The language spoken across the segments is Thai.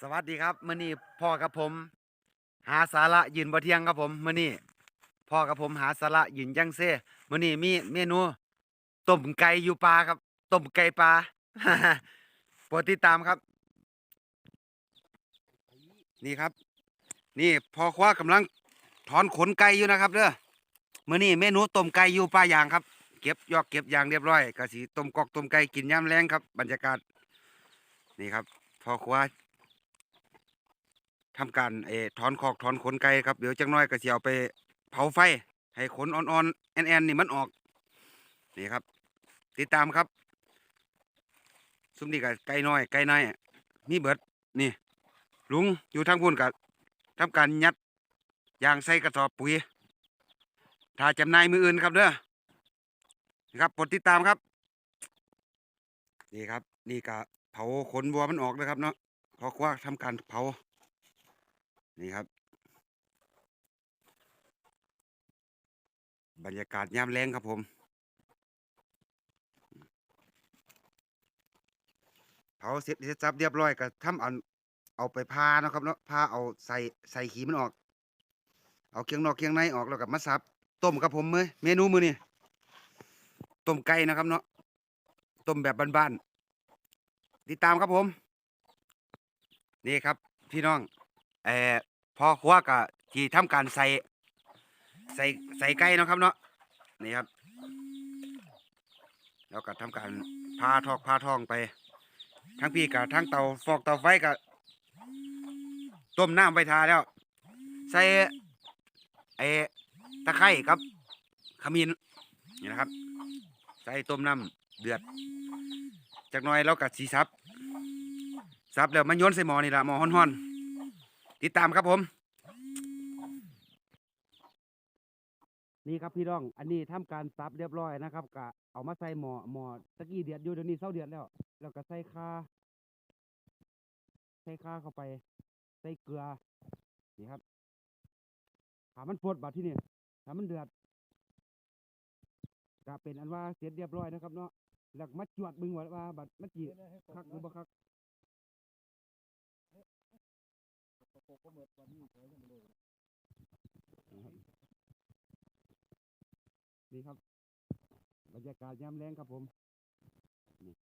สวัสดีครับมื้อนี้พ่อกับผม หาสาระยืนบ่เที่ยงครับผมมื้อนี้พ่อกับผมหาสาระยืนยังเซ่มื้อนี้มีเมนูต้มไก่อยู่ปลาครับต้มไก่ปลา โปรดติดตามครับ นี่ครับ นี่พ่อคว้ากำลังถอนขนไก่อยู่นะครับเด้อมื้อนี้เมนูต้มไก่อยู่ปลาอย่างครับ เก็บยอกเก็บยางเรียบร้อยก็สิต้มกอกต้มไก่กินยามแรงครับ บรรยากาศ นี่ครับพ่อครัว ทำการเออถอนคอกถอนขนไก่ครับเดี๋ยวจังน้อยก็สิเอาไปเผาไฟ ให้ขนอ่อนๆแอนๆนี่มันออกนี่ครับ ติดตามครับ ซุ้มนี่กับไก่น้อยไก่น้อยมีเบิดนี่ ลุงอยู่ทางพุ่นกับทำการยัดยางใส่กระสอบปุ๋ยถ้าจำนายมืออื่นครับเด้อครับกดติดตามครับ นี่ครับ นี่กะเผาขนวัวมันออกนะครับเนาะเพอคว้าทำการเผา นี่ครับ บรรยากาศยามแรงครับผมเผาเสร็จเสร็จสับเรียบร้อยก็ทำเอาเอาไปพาเนาะครับเนาะพาเอาใส่ใส่ขีมันออก เอาเคียงนอกเคียงในออกแล้วกับมาสับต้มครับผมเมยเมนูมือนี่ต้มไก่นะครับเนาะต้มแบบบ้านๆติดตามครับผม นี่ครับ พี่น้อง เอ่อพอครัวกะที่ทำการใส่ใส่ใส่ไก่เนาะครับเนาะนี่ครับ แล้วก็ทำการพาทอกพาทองไป ทั้งพี่กับทั้งเตาฟอกเตาไฟกับต้มน้ำไปทาแล้ว ใส่ไอ้ตะไคร้ครับขมิ้นนี่นะครับ ใส่ต้มน้ำเดือด จากน้อยแล้วกัดสีซับซับแล้วมันโยนใส่หม้อนี่ละหม้อฮ้อนๆ ติดตามครับผม นี่ครับพี่น้อง อันนี้ทำการซับเรียบร้อยนะครับกะเอามาใส่หมอหมอตะกี้เดือดอยู่เดี๋ยวนี้เศร้าเดือดแล้วแล้วก็ใส่ข่าใส่ข่าเข้าไป ใส่เกลือนี่ครับถามันปวดบาดที่นี่ถามันเดือดก็เป็นอันว่าเสร็จเรียบร้อยนะครับเนาะแล้วมาจวดบึงว่าว่าบัดมันจีคักหรือบ่คัก นี่ครับ บรรยากาศยามแรงครับผมนี่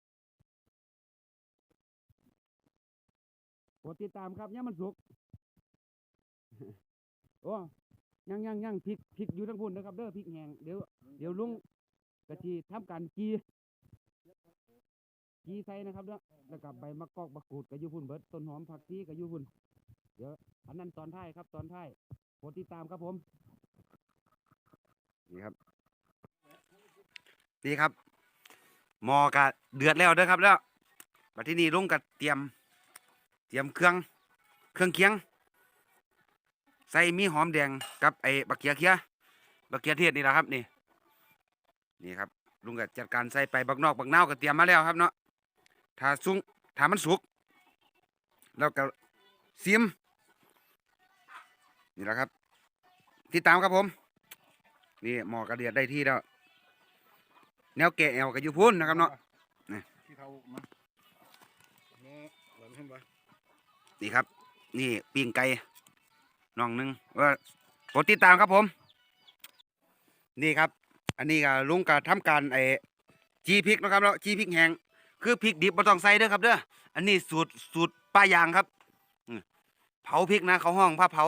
กดติดตามครับย่ามมันสุก โอ้ยังยังยังพริกพริกอยู่ทั้งพุ่นนะครับ เด้อพริกแห้งเดี๋ยวเดี๋ยวลุงกะทิทำการกีกีใส่นะครับเด้อแล้วก็ใบมะกอกมะกรูดกะอยู่พุ่นเบิดต้นหอมผักชีกะอยู่พุ่น เดี๋ยวอันนั้นตอนท้ายครับ ตอนท้ายกดติดตามครับผม นี่ครับ นี่ครับ หมอกะเดือดแล้วเด้อครับแล้วบัดที่นี่ลุงกะเตรียม เตรียมเครื่อง เครื่องเคียง ใส่มีหอมแดงกับไอ้บักเขียเขียบักเขียเทศนี่แหละครับ นี่ นี่ครับลุงก็จัดการใส่ไปบักนอกบักนาก็เตรียมมาแล้วครับเนาะถ้าสุงถ้ามันสุก แล้วก็ซิม นี่แหละครับ ติดตามครับผม นี่หมอกระเดียดได้ที่แล้ว แนวแกะแอวกับยูพุนนะครับเนาะที่เขามาแม่หลังขึ้นไปนี่ครับ นี่ปิ้งไก่น้องหนึงว่าโปรดติดตามครับผม นี่ครับ อันนี้ก็ลุงก็ทำการไอ้จีพริกนะครับแล้วจีพริกแห้งคือพริกดิบบ่ต้องใส่เด้อครับเด้ออันนี้สูตรสูตรป้ายางครับอืมเผาพริกนะเขาห้องผ้าเผา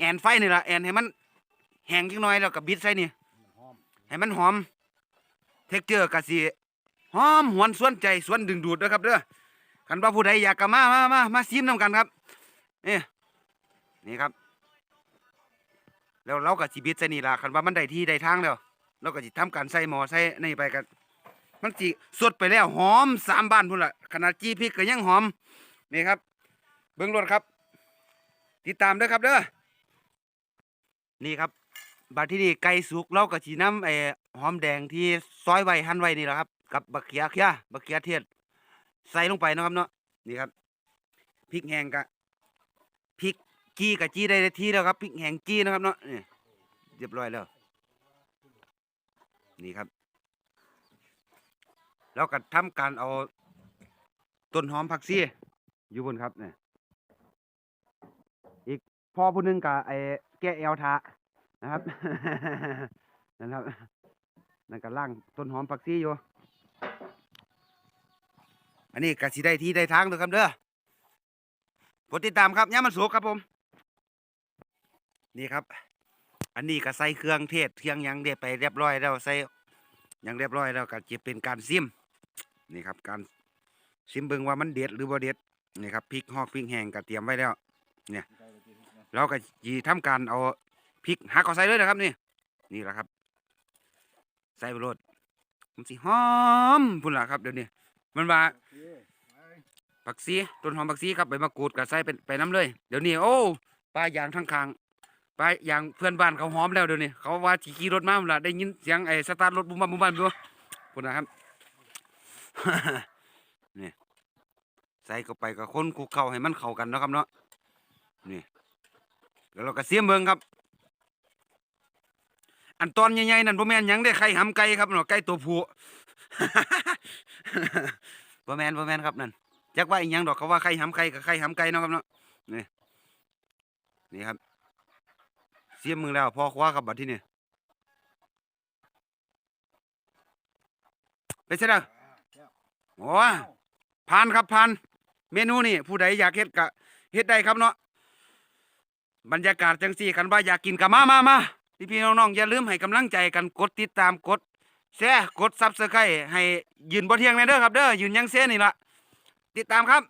แอนไฟนี่ละแอนให้มันแห้งจักหน่อยแล้วก็บิดใส่นี่ให้มันหอม เทคเจอร์กะสิหอมหวนสวนใจสวนดึงดูดเด้อครับเด้อคันว่าผู้ใดอยากก็มามามามาซิมนํกันครับนี่นี่ครับ แล้วเราก็สิบิดใส่นี่ล่ะคันว่ามันได้ที่ได้ทางแล้วเราก็สิทำการใส่หมอใส่นี่ไปกันมันสิสดไปแล้วหอมสามบ้านพุ่นละขนาดจีพริกก็ยังหอมนี่ครับ เบิ่งรถครับ ติดตามด้อครับเด้อ นี่ครับ บัดที่นี่ไก่สุกเราก็สีน้ำไอ้หอมแดงที่ซอยไว้หั่นไว้นี่แหละครับ กับบักเขียเขียบักเขียเทศใส่ลงไปนะครับเนาะนี่ครับพริกแห้งกะพริกจี้กับจี้ได้ทีแล้วครับพริกแห้งจี้นะครับเนาะนี่เรียบร้อยแล้ว นี่ครับแล้วก็ทำการเอาต้นหอมผักชีอยู่บนครับเนี่ยอีกพ่อผู้นึงกับไอ แก้แอลทานะครับนะครับนั่นก็ล่างต้นหอมผักชีอยู่อันนี้ก็สิได้ที่ได้ทางเด้อครับเด้อกดติดตามครับย่ามันสุกครับผม นี่ครับ อันนี้ก็ใส่เครื่องเทศเครื่องหยังเด็ดไปเรียบร้อยแล้วใส่หยังเรียบร้อยแล้วก็จะเป็นการซิมนี่ครับ การซิมเบิ่งว่ามันเด็ดหรือบ่เด็ดนี่ครับพริกหอกพริกแห้งก็เตรียมไว้แล้ว เเราก็จีทำการเอาพริกหักเอาใส่เลยนะครับ นี่นี่แหละครับ ใส่ไปรดมันสิหอมพุ่นละครับเดี๋ยวนี้มันว่าปผักซีต้นหอมผักซีครับใบมะกรูดก็ใส่เป็นไปน้ำเลย เดี๋ยวนี้โอ้ปลายางทั้งคางปลายางเพื่อนบ้านเขาหอมแล้วเดี๋ยวนี้เขาว่าขี่รถมาพุ่นละได้ยินเสียงไอ้สตาร์ทรถบุ้มบ้ามบุ้มบ้ามดูพุ่นนะครับนี่ใส่เข้าไปกับคนคุกเข้าให้มันเข้ากันนะครับเนาะนี่ แล้วเราก็เสียมเบิงครับ อันตอนใหญ่ๆนั่นบ่แม่นยังได้ไข่หำไก่ครับเนาะไก่ตัวผู้บ่แม่นบ่แม่นครับนั่นจักว่าอีหยังดอกเขาว่าไข่หำไก่กับไข่หำไก่เนาะครับเนาะนี่นี่ครับ เสียมมือแล้วพอคว้าครับบัดที่นี่ไปเสร็จแล้วโอ้ผ่านครับผ่านเมนูนี่ผู้ใดอยากเฮ็ดก็เฮ็ดได้ครับเนาะ บรรยากาศจังสี่กันว่าอยากกินก็มามามาพี่พี่น้องๆอย่าลืมให้กำลังใจกันกดติดตามกดแชร์กดซับสไครต์ให้ยืนบ่เที่ยงในเด้อครับเด้อยืนยังเส้นี่ละติดตามครับ